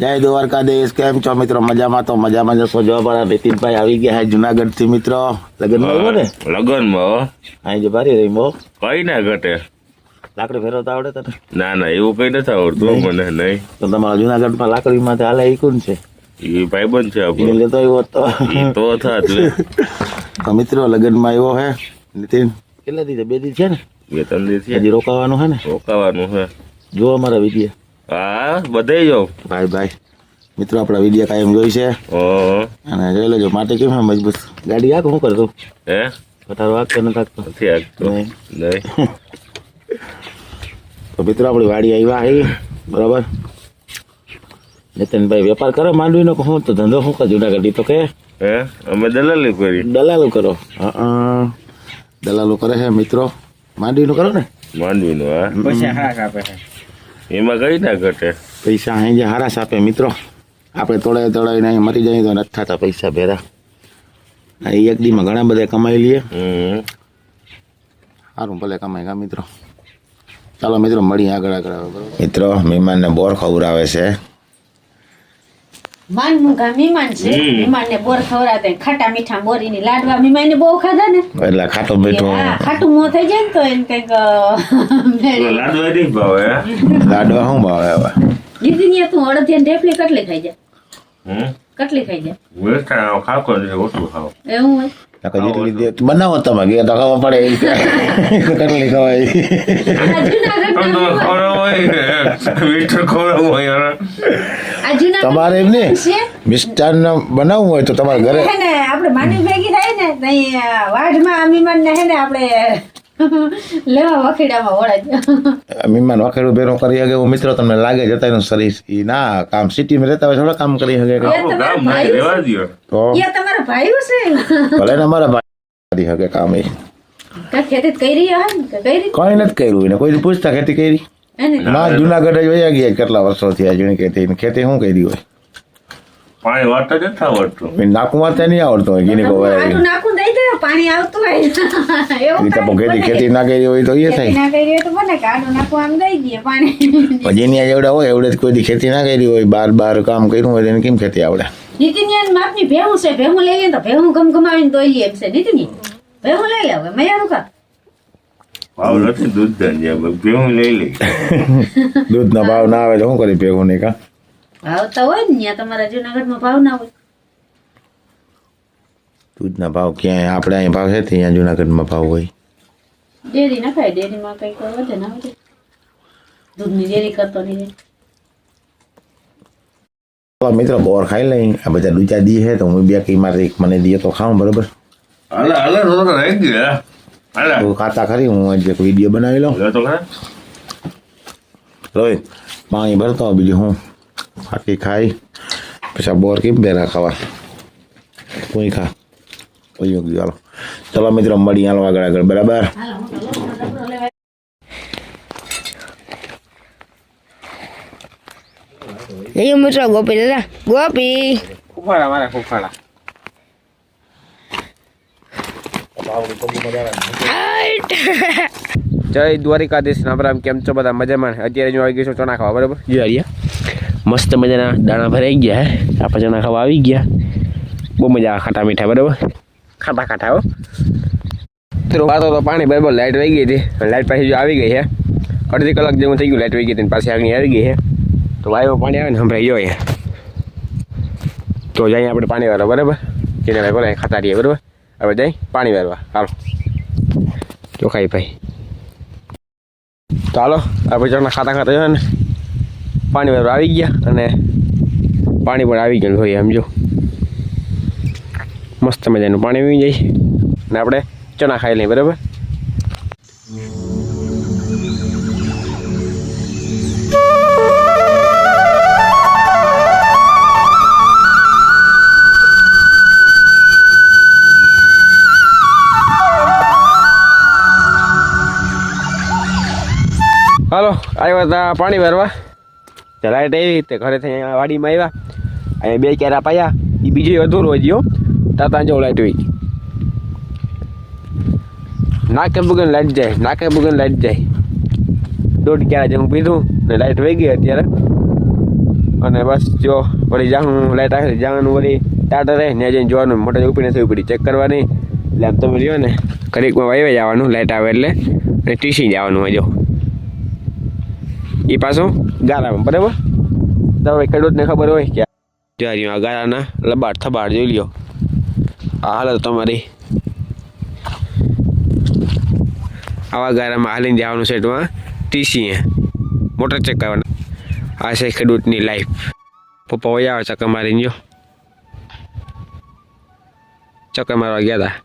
જય દ્વારકાધીશ. કેમ છો મિત્રો? મજામાં? તો મજામાં જશો. જો અમારા નીતિનભાઈ આવી ગયા હે જુનાગઢથી મિત્રો. લગ્નમાં ને? લગનમાં હો. અહીં જે ભારી રહી મો કઈ ના ઘટે? લાકડી ફેરવતા આવડે તને? ના ના એવું કઈ નથી આવડતું મને નહીં. તો તમારા જુનાગઢમાં લાકડી માં હાલે એ કોણ છે? એ ભાઈબંધ છે આપણે. લેતો આવ્યો તો તો થાત તો મિત્રો લગ્નમાં આવ્યો હે નીતિન. કેટલા દી છે? બે દી છે ને? બે ત્રણ દિવસ હજી રોકાવાનું હે ને? રોકાવાનું હે. જો અમારા વીડિયો હા બધે જો. ભાઈ ભાઈ. મિત્રો આપણા વીડિયો કાયમ જોઈ છે. અને જોઈ લેજો માટે કેમ હે મજબૂત? ગાડી આગ હું કરતો હે? પટારો આગતો ન થાકતો નથી આખતો તો મિત્રો આપણી વાડી આવ્યા આવી બરાબર? નીતિનભાઈ વેપાર કરે માંડવીનો કે હું? તો ધંધો શું કરે? જુનાગઢ તો કે. હે? અમે દલાલી કરી. દલાલો કરો. હા દલાલો કરે છે મિત્રો. માંડવીનું કરો ને? માંડવીનું હા. એમાં કઈ ના ઘટે? પૈસા અહીં જે હારા સાપે મિત્રો આપણે તોડાય તોડાઈને અહીં મરી જાય તો નથી થતા પૈસા ભેરા. એક દીમાં ઘણા બધા કમાઈ લઈએ. હમ. સારું ભલે કમાય ગયા મિત્રો. ચાલો મિત્રો મળીએ આગળ આગળ. મિત્રો મહેમાનને બોર ખવડાવે છે. માન મુગા મીમાન છે. મીમાન ને બોર ખવડાવતા હોય. ખાટા મીઠા બોરીની લાડવા મીમાન ને બહુ ખાધા ને. એટલે ખાટો મીઠો. ખાટું મો થઈ જાય ને તો એમ કંઈક લાડવા નહીં ભાવે લાડવા શું ભાવે હવે? દીદી ને તું અડધી ને ઢેફલી કટલી ખાઈ જાય. હમ? કટલી ખાઈ જા વેચાણ ખાકો નથી ઓછું ખાવ. એવું હોય? નકર જેટલી દે- બનાવો તમે કે તો ખબર પડે કેટલી ખવાય તમારે એમ ને મિષ્ટાન બનાવવું હોય તો તમારે ઘરે હે ને આપણે માની ભેગી થાય ને વાઢમાં મીમાન ને હે ને આપણે લેવા વખેડામાં વળાય મહેમાન વખેડું ભેરો કરી શકે એવું મિત્રો તમને લાગે જતા એનું શરીર ના કામ સિટીમાં રહેતા હોય થોડા કામ કરી શકે ગામ રહેવા દ્યો તો તમારા ભાઈઓ છે. ભલે ને અમારા ભાઈ કરી કામ. એ ખેતી કરી રહ્યા કરી કઈ નથી કર્યું એને. કોઈ પૂછતા ખેતી કરી? એને ના જુનાગઢ જ વયા ગયા કેટલા વર્ષો થયા જૂની ખેતી. ને ખેતી શું કરી હોય? પાણી વાળતા જ નથી આવડતું. નાકું મારતા નહીં આવડતું હોય ગીની આટલું ગોવાય દઈ દે પાણી આવતું હોય. એવું તો ખેતી ખેતી ના કરી હોય તો એ થાય. ના કરી હોય તો બને કે આડું આમ દઈ દઈએ પાણી. પછી એની હોય એવડે કોઈ ખેતી ના કરી હોય બાર બાર કામ કર્યું હોય એને કેમ ખેતી આવડે? નીતિન માપની ભેહું છે ભેહું લઈ લઈએ તો ભેહું ગમગમાવીને દોઈ એમ છે. નીતિન ભેહું લઈ લે હવે મૈયાનું કા ભાવ નથી દૂધ ભેહું લઈ લઈ દૂધના ભાવ ના આવે તો શું કરી ભેહું નહીં કા? આવતા હોય ને ત્યાં તમારા જુનાગઢમાં ભાવ ના હોય. દૂધના ભાવ ક્યાંય આપણે અહીં ભાવ છે ત્યાં અહીંયા જુનાગઢમાં ભાવ હોય. ડેરી ના ખાય ડેરીમાં કંઈક વધે ના વધે. દૂધની ડેરી કરતો નહીં. તો મિત્રો બોર ખાઈ લઈ આ બધા દૂચા દી છે તો હું બે કઈ મારે એક મને દે તો ખાઉં બરોબર હાલે હાલે તો રહી ગયા હાલે તો ખાતા ખરી હું આજે એક વીડિયો બનાવી લઉં રોહિત પાણી ભરતો બીજું હું બાકી ખાઈ પછી બોર કેમ બેરા ખાવા કોઈ ખા કોઈ યોગ્ય ચાલો ચલો મિત્રો મળી હાલો આગળ આગળ બરાબર હાલો હું તો લોકોનો ડબરો લેવા એ મિત્રો ગોપી દાદા ગોપી જય દ્વારિકાધીશ નામરામ કેમ છો બધા મજામાં અત્યારે જો આવી ગયો છું ચણા ખાવા બરાબર? જો આર્યા મસ્ત મજાના દાણા ભરાઈ ગયા હે? આપણે ચણા ખાવા આવી ગયા. બહુ મજા આવે ખાટા મીઠા બરાબર? ખાટા ખાટા હો. તો વાતો તો પાણી બરાબર લાઇટ વહી ગઈ હતી. લાઇટ પાછી જો આવી ગઈ છે અડધી કલાક જેવું થઈ ગયું લાઇટ વહી ગઈ હતી પાછી આગળ આવી ગઈ છે તો વાયુમાં પાણી આવે ને સંભળાઈ ગયો અહીંયા. તો જઈએ આપણે પાણી વાળવા, બરાબર? જેને ભાઈ બોલાય ખાતા રહીએ, બરાબર? હવે જઈ, પાણી વાળવા. હાલો. ચોખાઈ ભાઈ. તો હાલો આપણે ચણા ખાતા ખાતા જોઈએ ને, પાણી વાળવા આવી ગયા અને પાણી પણ આવી ગયું હોય, સમજો. મસ્ત મજાનું પાણી પી જાય. અને આપણે ચણા ખાઈ લઈએ, બરાબર? આવ્યા હતા પાણી ભરવા. તે લાઈટ આવી, તે ઘરેથી અહીંયા વાડીમાં આવ્યા. અહીંયા બે ક્યારા પાયા એ બીજી અધૂરો હજી તા તાતા જો લાઈટ હોય. નાકે બુગન લાઈટ જાય, નાકે બુગન લાઈટ જાય. દોઢ ક્યારા જેવું પીધું ને લાઈટ વહી ગઈ અત્યારે. અને બસ જો, વળી જાઉં લાઈટ આવે જવાનું વળી ટાટા રહે ત્યાં જઈને જોવાનું, મોટા ઉપડી નથી ઉપડી. ચેક કરવાની. એટલે આમ તમે રહ્યો ને, ઘડીકમાં વાઈવે જવાનું લાઈટ આવે એટલે. અને ટીસી જવાનું હોય જો. એ પાછું ગારામાં, બરાબર? તમે ખેડૂતને ખબર હોય કે જારી આ ગારાના લબાડ થબાડ જોઈ લ્યો. આ હાલત તમારી. આવા ગારામાં હાલીને જવાનું સેટમાં ટીસી મોટર ચેક કરવાના. આ છે ખેડૂતની લાઈફ પપ્પા વયા આવે ચક્કર મારીને, જો. ચક્કર મારવા ગયા હતા